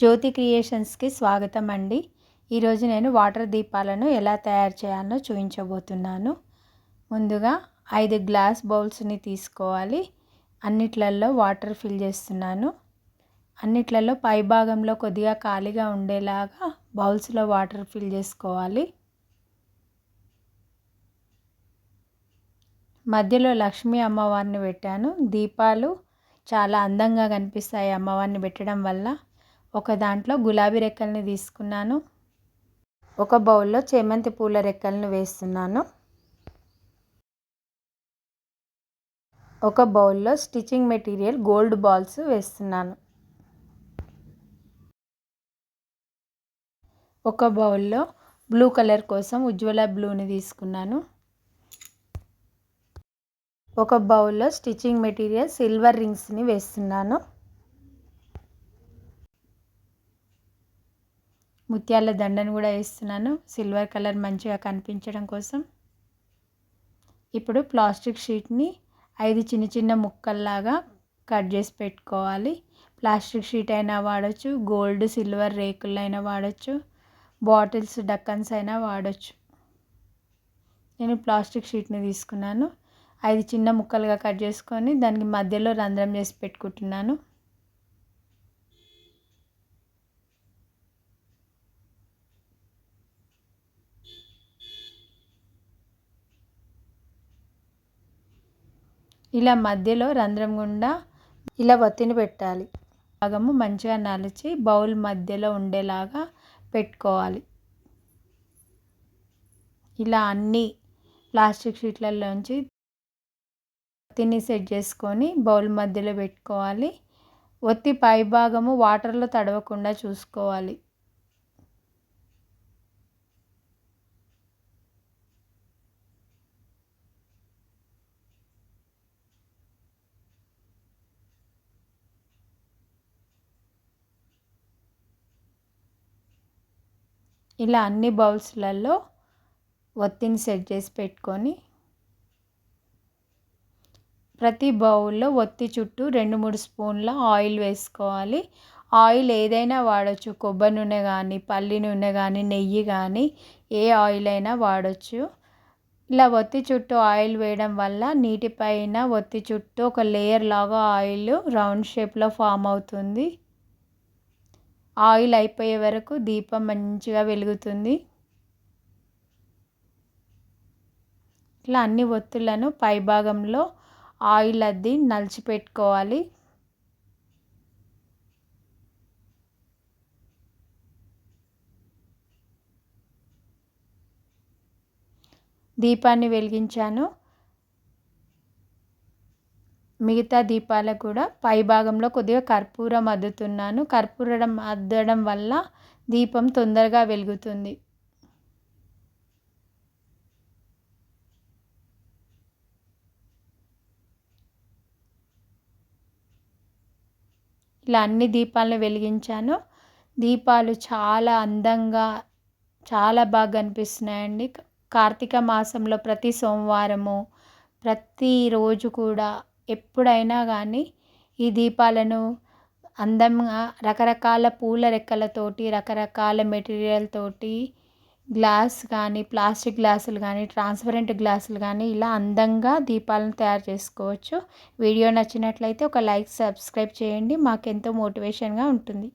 జ్యోతి క్రియేషన్స్కి స్వాగతం అండి ఈరోజు నేను వాటర్ దీపాలను ఎలా తయారు చేయాలో చూపించబోతున్నాను ముందుగా ఐదు గ్లాస్ బౌల్స్ని తీసుకోవాలి. అన్నిట్లలో వాటర్ ఫిల్ చేస్తున్నాను. అన్నిట్లలో పై భాగంలో కొద్దిగా ఖాళీగా ఉండేలాగా బౌల్స్లో వాటర్ ఫిల్ చేసుకోవాలి. మధ్యలో లక్ష్మీ అమ్మవారిని పెట్టాను. దీపాలు చాలా అందంగా కనిపిస్తాయి అమ్మవారిని పెట్టడం వల్ల. ఒక దాంట్లో గులాబీ రెక్కల్ని తీసుకున్నాను. ఒక బౌల్లో చేమంతి పూల రెక్కలను వేస్తున్నాను. ఒక బౌల్లో స్టిచ్చింగ్ మెటీరియల్ గోల్డ్ బాల్స్ వేస్తున్నాను. ఒక బౌల్లో బ్లూ కలర్ కోసం ఉజ్వల బ్లూని తీసుకున్నాను. ఒక బౌల్లో స్టిచ్చింగ్ మెటీరియల్ సిల్వర్ రింగ్స్ని వేస్తున్నాను. ముత్యాల దండను కూడా వేస్తున్నాను. సిల్వర్ కలర్ మంచిగా కనిపించడం కోసం. ఇప్పుడు ప్లాస్టిక్ షీట్ని ఐదు చిన్న చిన్న ముక్కల్లాగా కట్ చేసి పెట్టుకోవాలి. ప్లాస్టిక్ షీట్ అయినా వాడచ్చు గోల్డ్ సిల్వర్ రేకులైనా వాడచ్చు బాటిల్స్ డక్కన్స్ అయినా వాడచ్చు. నేను ప్లాస్టిక్ షీట్ని తీసుకున్నాను. ఐదు చిన్న ముక్కలుగా కట్ చేసుకొని దానికి మధ్యలో రంధ్రం చేసి పెట్టుకుంటున్నాను. ఇలా మధ్యలో రంధ్రం గుండా ఇలా వత్తిని పెట్టాలి. భాగము మంచిగా నలిచి బౌల్ మధ్యలో ఉండేలాగా పెట్టుకోవాలి. ఇలా అన్ని ప్లాస్టిక్ షీట్లలోంచి ఒత్తిని సెట్ చేసుకొని బౌల్ మధ్యలో పెట్టుకోవాలి. ఒత్తి పై భాగము వాటర్లో తడవకుండా చూసుకోవాలి. ఇలా అన్ని బౌల్స్లలో ఒత్తిని సెట్ చేసి పెట్టుకొని ప్రతి బౌల్లో ఒత్తి చుట్టూ రెండు మూడు స్పూన్ల ఆయిల్ వేసుకోవాలి. ఆయిల్ ఏదైనా వాడచ్చు. కొబ్బరి నూనె కానీ పల్లి నూనె కానీ నెయ్యి కానీ ఏ ఆయిల్ అయినా వాడచ్చు. ఇలా ఒత్తి చుట్టూ ఆయిల్ వేయడం వల్ల నీటిపైన ఒత్తి చుట్టూ ఒక లేయర్ లాగా ఆయిల్ రౌండ్ షేప్లో ఫామ్ అవుతుంది. ఆయిల్ అయిపోయే వరకు దీపం మంచిగా వెలుగుతుంది. ఇట్లా అన్ని ఒత్తులను పైభాగంలో ఆయిల్ అద్ది నలిచిపెట్టుకోవాలి. దీపాన్ని వెలిగించాను. మిగతా దీపాలకు కూడా పై భాగంలో కొద్దిగా కర్పూరం అద్దుతున్నాను. కర్పూరం అద్దడం వల్ల దీపం తొందరగా వెలుగుతుంది. ఇలా అన్ని దీపాలను వెలిగించాను. దీపాలు చాలా అందంగా చాలా బాగా కనిపిస్తున్నాయండి కార్తీక మాసంలో ప్రతి సోమవారము ప్రతిరోజు కూడా ఎప్పుడైనా కానీ ఈ దీపాలను అందంగా రకరకాల పూల రెక్కలతోటి రకరకాల మెటీరియల్ తోటి గ్లాస్ కానీ ప్లాస్టిక్ గ్లాసులు కానీ ట్రాన్స్పరెంట్ గ్లాసులు కానీ ఇలా అందంగా దీపాలను తయారు చేసుకోవచ్చు. వీడియో నచ్చినట్లయితే ఒక లైక్ సబ్స్క్రైబ్ చేయండి. మాకెంతో మోటివేషన్గా ఉంటుంది.